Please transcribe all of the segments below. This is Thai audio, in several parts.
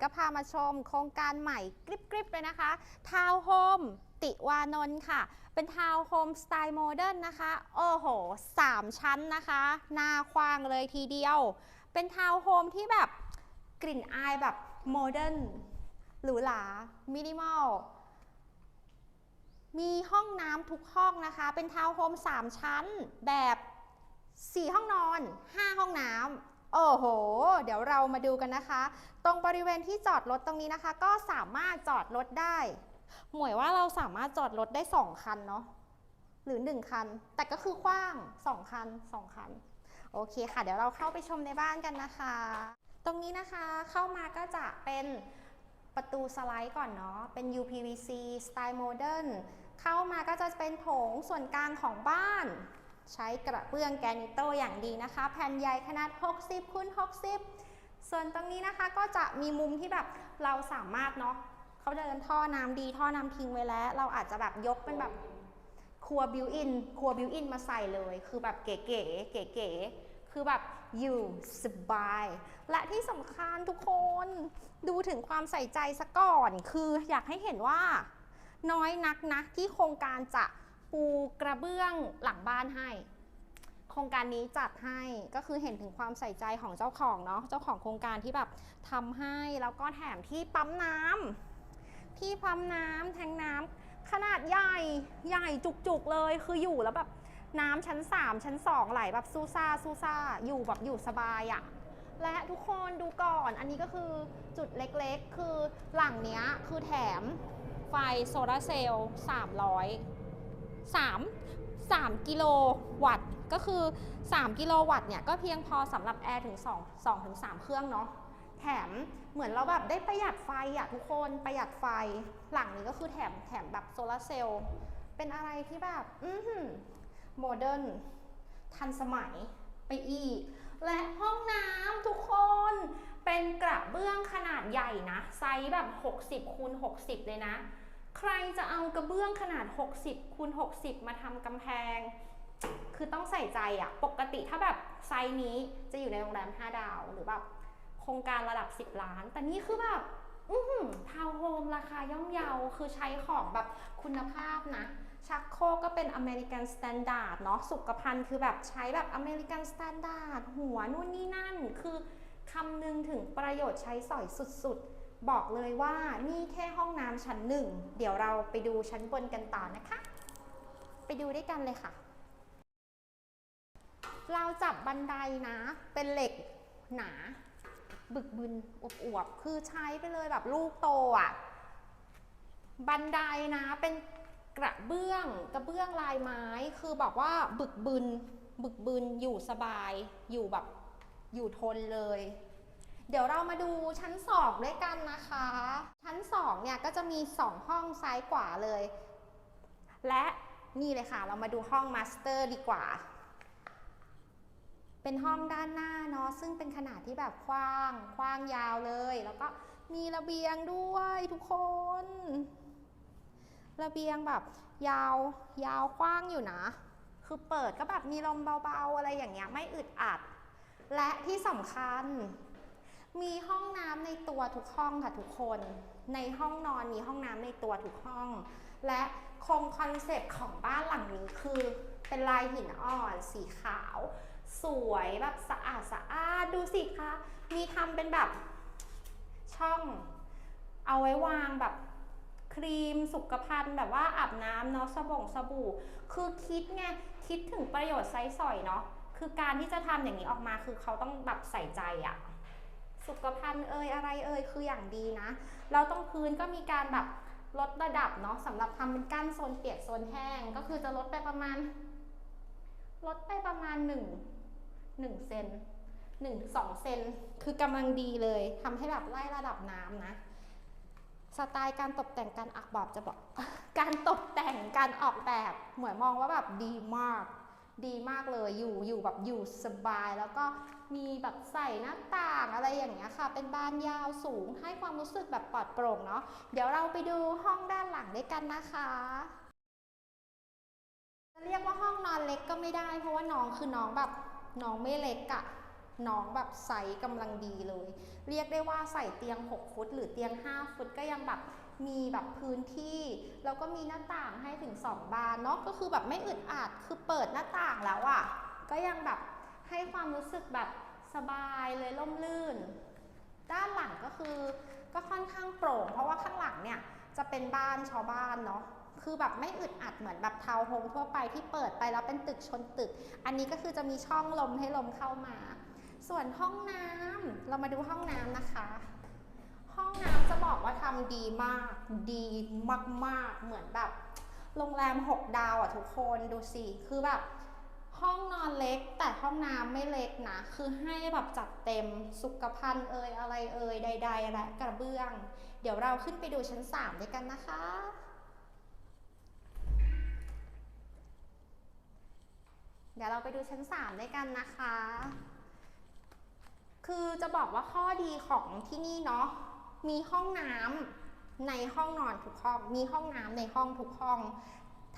ก็พามาชมโครงการใหม่กริบๆเลยนะคะ ทาวน์โฮมติวานนท์ค่ะ เป็นทาวน์โฮมสไตล์โมเดิร์นนะคะ โอ้โห 3 ชั้นนะคะหน้ากว้างเลยทีเดียว เป็นทาวน์โฮมที่แบบกลิ่นอายแบบโมเดิร์นหรูหรา มินิมอล มีห้องน้ำทุกห้องนะคะ เป็นทาวน์โฮม3ชั้นแบบ 4 ห้องนอน 5 ห้องน้ำ โอ้โห เดี๋ยวเรามาดูกันนะคะ ตรงบริเวณที่จอดรถตรงนี้นะคะ ก็สามารถจอดรถได้ หมวยว่าเราสามารถจอดรถได้2คันเนาะ หรือ1คัน แต่ก็คือกว้าง2คัน2คัน โอเคค่ะ เดี๋ยวเราเข้าไปชมในบ้านกันนะคะ ตรงนี้นะคะเข้ามาก็จะเป็นประตูสไลด์ก่อนเนาะ เป็น UPVC สไตล์โมเดิร์น เข้ามาก็จะเป็นโถงส่วนกลางของบ้าน ใช้กระเบื้องแกนิโตอย่างดีนะคะ แผ่นใหญ่ขนาด 60คูณ60 ส่วนตรงนี้นะคะก็จะมีมุมที่แบบเราสามารถเนาะเขาเดินท่อน้ำดีท่อน้ำทิ้งไว้แล้ว เราอาจจะแบบยกเป็นแบบครัวบิวอินครัวบิวอินมาใส่เลย คือแบบเก๋ๆเก๋ๆคือแบบอยู่สบาย และที่สำคัญทุกคนดูถึงความใส่ใจซะก่อน คืออยากให้เห็นว่าน้อยนักนะที่โครงการจะ ปูกระเบื้องหลังบ้านให้ โครงการนี้จัดให้ก็คือเห็นถึงความใส่ใจของเจ้าของเนาะเจ้าของโครงการที่แบบทำให้แล้วก็แถมที่ปั๊มน้ำที่ปั๊มน้ำแทงน้ำขนาดใหญ่ใหญ่จุกๆเลยคืออยู่แล้วแบบน้ำชั้น 3 ชั้น 2 ไหลแบบซูซ่าซูซ่าอยู่แบบอยู่สบายอะและทุกคนดูก่อนอันนี้ก็คือจุดเล็กๆ คือหลังเนี้ยคือแถมไฟโซลาร์เซลล์300 3 3 กิโลวัตต์ ก็คือ 3 กิโลวัตต์เนี่ยก็เพียงพอสำหรับแอร์ถึง2 2ถึง3เครื่องเนาะแถมเหมือนเราแบบได้ประหยัดไฟอะทุกคนประหยัดไฟหลังนี้ก็คือแถมแถมแบบโซลาร์เซลล์เป็นอะไรที่แบบอือหือโมเดิร์นทันสมัยไปอีก และห้องน้ำทุกคนเป็นกระเบื้องขนาดใหญ่นะ ไซส์แบบ 60คูณ60 เลยนะ ใครจะเอากระเบื้องขนาด 60คูณ60 มาทำกำแพง คือต้องใส่ใจอะปกติถ้าแบบไซส์นี้จะอยู่ในโรงแรม 5 ดาวหรือแบบโครงการระดับ 10 ล้าน แต่นี่คือแบบอือหือทาวน์โฮมราคาย่อมเยาคือใช้ของแบบคุณภาพนะ ชักโครกก็เป็นอเมริกันสแตนดาร์ดเนาะสุขภัณฑ์คือแบบใช้แบบอเมริกันสแตนดาร์ดหัวนู่นนี่นั่น คือคำนึงถึงประโยชน์ใช้สอยสุดๆ บอกเลยว่านี่แค่ห้องน้ำชั้นหนึ่ง เดี๋ยวเราไปดูชั้นบนกันต่อนะคะ ไปดูด้วยกันเลยค่ะ เราจับบันไดนะ เป็นเหล็กหนา บึกบึนอวบๆ คือใช้ไปเลยแบบลูกโตอะ่ะ บันไดนะเป็นกระเบื้องกระเบื้องลายไม้ คือบอกว่าบึกบึน บึกบึนอยู่สบาย อยู่แบบอยู่ทนเลย เดี๋ยวเรามาดูชั้นสองด้วยกันนะคะ ชั้นสองเนี่ยก็จะมีสองห้องซ้ายขวาเลย และนี่เลยค่ะ เรามาดูห้องมาสเตอร์ดีกว่า เป็นห้องด้านหน้าเนาะซึ่งเป็นขนาดที่แบบกว้างกว้างยาวเลย แล้วก็มีระเบียงด้วยทุกคน ระเบียงแบบยาวยาวกว้างอยู่นะ คือเปิดก็แบบมีลมเบาๆอะไรอย่างเงี้ยไม่อึดอัด และที่สำคัญ มีห้องน้ำในตัวทุกห้องค่ะทุกคน ในห้องนอนมีห้องน้ำในตัวทุกห้อง และคงคอนเซปต์ของบ้านหลังนี้คือเป็นลายหินอ่อนสีขาว สวยแบบสะอาดสะอาดดูสิคะมีทำเป็นแบบช่อง เอาไว้วางแบบครีมสุขภัณฑ์แบบว่าอาบน้ำเนาะสบงสบู่ คือคิดไงคิดถึงประโยชน์ไซส์สอยเนาะคือการที่จะทำอย่างนี้ออกมาคือเขาต้องแบบใส่ใจอะ สุขภัณฑ์เอ่ยอะไรเอ่ยคืออย่างดีนะ แล้วตรงพื้นก็มีการแบบลดระดับเนาะสำหรับทำเป็นกั้นโซนเปียกโซนแห้ง ก็คือจะลดไปประมาณ ลดไปประมาณ 1 1เซน1 2เซนคือกำลังดีเลยทำให้แบบไล่ระดับน้ำนะสไตล์การตกแต่งการอักบอกจะบอก การตกแต่งการออกแบบเหมือนมองว่าแบบดีมาก ดีมากเลยอยู่อยู่แบบอยู่สบาย แล้วก็มีแบบใส่หน้าต่างอะไรอย่างเงี้ยค่ะ เป็นบานยาวสูงให้ความรู้สึกแบบปลอดโปร่งเนาะเดี๋ยวเราไปดูห้องด้านหลังด้วยกันนะคะจะเรียกว่าห้องนอนเล็กก็ไม่ได้ เพราะว่าน้องคือน้องแบบน้องไม่เล็กอะน้องแบบไซส์กำลังดีเลย เรียกได้ว่าใส่เตียง 6 ฟุต หรือเตียง 5 ฟุตก็ยังแบบ มีแบบพื้นที่ แล้วก็มีหน้าต่างให้ถึง 2 บานเนาะก็คือแบบไม่อึดอัดคือเปิดหน้าต่างแล้วอะ่ะก็ยังแบบให้ความรู้สึกแบบสบายเลยล่มลื่น ด้านหลังก็คือก็ค่อนข้างโปร่ง เพราะว่าข้างหลังเนี่ยจะเป็นบ้านชาวบ้านเนาะคือแบบไม่อึดอัดเหมือนแบบทาวน์โฮมทั่วไปที่เปิดไปแล้วเป็นตึกชนตึก อันนี้ก็คือจะมีช่องลมให้ลมเข้ามา ส่วนห้องน้ำเรามาดูห้องน้ำนะคะ องน้ำจะบอกว่าทำดีมาก ดีมากๆ เหมือนแบบ โรงแรม 6 ดาวอะทุกคนดูสิคือแบบ ห้องนอนเล็กแต่ห้องน้ำไม่เล็กนะ คือให้แบบจัดเต็มสุขภัณฑ์เอ่ยอะไรเอ่ยใด ๆ และกระเบื้อง เดี๋ยวเราขึ้นไปดูชั้น 3 ด้วยกันนะคะเดี๋ยวเราไปดูชั้น 3 ด้วยกันนะคะ คือจะบอกว่าข้อดีของที่นี่เนาะ มีห้องน้ำในห้องนอนทุกห้อง มีห้องน้ำในห้องทุกห้อง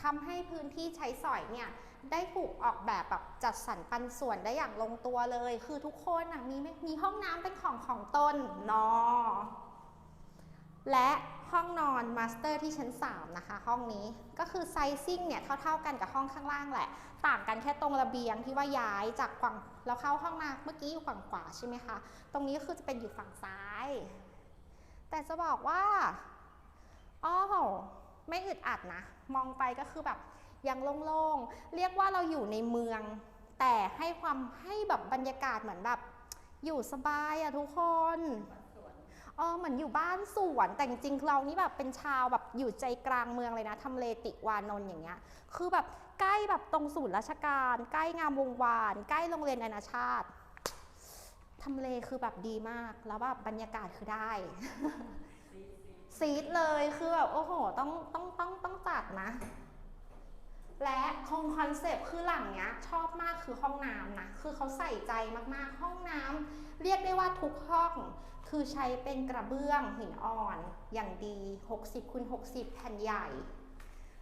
ทำให้พื้นที่ใช้สอยเนี่ยได้ถูกออกแบบแบบจัดสรรปันส่วนได้อย่างลงตัวเลย คือทุกคนอะมีมีห้องน้ำเป็นของของตนนาะและห้องนอนมาสเตอร์ที่ชั้น 3 นะคะ ห้องนี้ก็คือไซซิ่งเนี่ยเท่าๆกันกับห้องข้างล่างแหละ ต่างกันแค่ตรงระเบียงที่ว่าย้ายจากฝั่งเราเข้าห้องมาเมื่อกี้อยู่ฝั่งขวาใช่ไหมคะ ตรงนี้ก็คือจะเป็นอยู่ฝั่งซ้าย แต่จะบอกว่าอ้อไม่อึดอัดนะ มองไปก็คือแบบยังโล่งๆ เรียกว่าเราอยู่ในเมือง แต่ให้ความให้แบบบรรยากาศเหมือนแบบ อยู่สบายอะทุกคนเออเหมือนอยู่บ้านสวนแต่จริงๆเรานี่แบบเป็นชาวแบบอยู่ใจกลางเมืองเลยนะทำเลติวานนท์อย่างเงี้ย คือแบบใกล้แบบตรงศูนย์ราชการ ใกล้งามวงวาน ใกล้โรงเรียนนานาชาติ ทำเลคือแบบดีมาก แล้วแบบบรรยากาศคือได้ ซีดเลยคือแบบโอ้โห ต้องต้องต้องต้องจัดนะ และคงคอนเซปต์คือหลังเนี้ย ชอบมากคือห้องน้ำนะ คือเขาใส่ใจมากๆ ห้องน้ำเรียกได้ว่าทุกห้อง คือใช้เป็นกระเบื้องหินอ่อน อย่างดี 60คูณ60 แผ่นใหญ่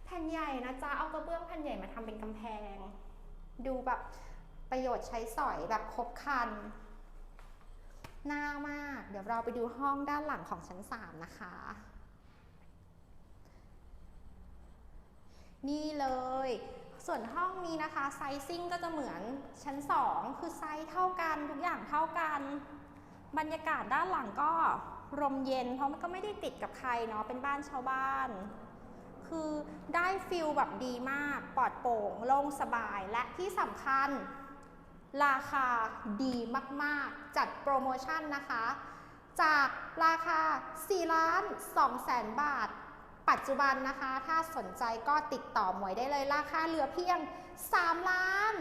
แผ่นใหญ่นะจ๊ะ เอากระเบื้องแผ่นใหญ่มาทำเป็นกำแพง ดูแบบประโยชน์ใช้สอยแบบครบครัน น่ามาก เดี๋ยวเราไปดูห้องด้านหลังของชั้น 3 นะคะ นี่เลย ส่วนห้องนี้นะคะไซซิ่งก็จะเหมือนชั้น 2 คือไซส์เท่ากันทุกอย่างเท่ากัน บรรยากาศด้านหลังก็ลมเย็น เพราะมันก็ไม่ได้ติดกับใครเนาะเป็นบ้านชาวบ้าน คือได้ฟิลแบบดีมากปลอดโปร่งโล่งสบายและที่สำคัญ ราคาดีมาก ๆ จัดโปรโมชั่นนะคะ จากราคา 4 ล้าน2แสนบาท ปัจจุบันนะคะ ถ้าสนใจก็ติดต่อหมวยได้เลย ราคาเหลือเพียง 3 ล้าน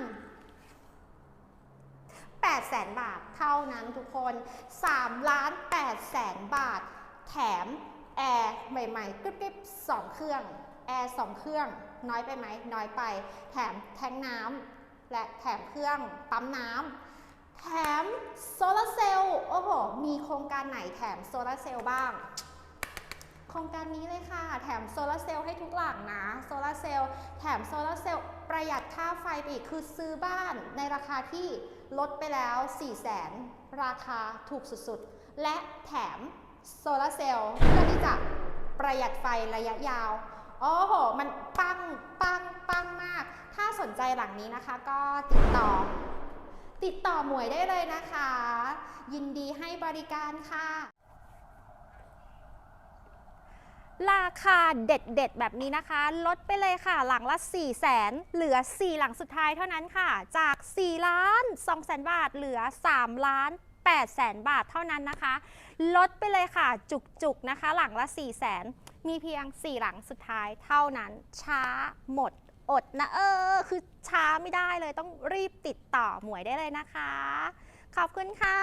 8แสนบาทเท่านั้นทุกคน 3 ล้าน8แสนบาท แถมแอร์ใหม่ๆกริบๆสองเครื่อง แอร์สองเครื่อง น้อยไปไหม น้อยไป แถมแทงน้ำ และแถมเครื่องปั๊มน้ำแถมโซลาร์เซลล์โอ้โหมีโครงการไหนแถมโซลาร์เซลล์บ้าง โครงการนี้เลยค่ะ แถมโซลาร์เซลล์ให้ทุกหลังนะโซลาร์เซลล์แถมโซลาร์เซลล์ประหยัดค่าไฟไปอีกคือซื้อบ้านในราคาที่ลดไปแล้ว 4 0 0แสนราคาถูกสุดๆ และแถมโซลาร์เซลล์เพื่อที่จะประหยัดไฟระยะยาว โอ้โห มันปัง สนใจหลังนี้นะคะ ก็ติดต่อ ติดต่อหมวยได้เลยนะคะ ยินดีให้บริการค่ะ ราคาเด็ดๆ แบบนี้นะคะ ลดไปเลยค่ะ หลังละ 4 0 0แสนเหลือ 4 หลังสุดท้ายเท่านั้นค่ะ จาก 4 ล้าน2แสนบาทเหลือ 3 ล้าน8แสนบาทเท่านั้นนะคะ ลดไปเลยค่ะ จุกๆนะคะ หลังละ4แสนมีเพียง 4 หลังสุดท้ายเท่านั้นช้าหมด อดนะเออ คือช้าไม่ได้เลยต้องรีบติดต่อหมวยได้เลยนะคะ ขอบคุณค่ะ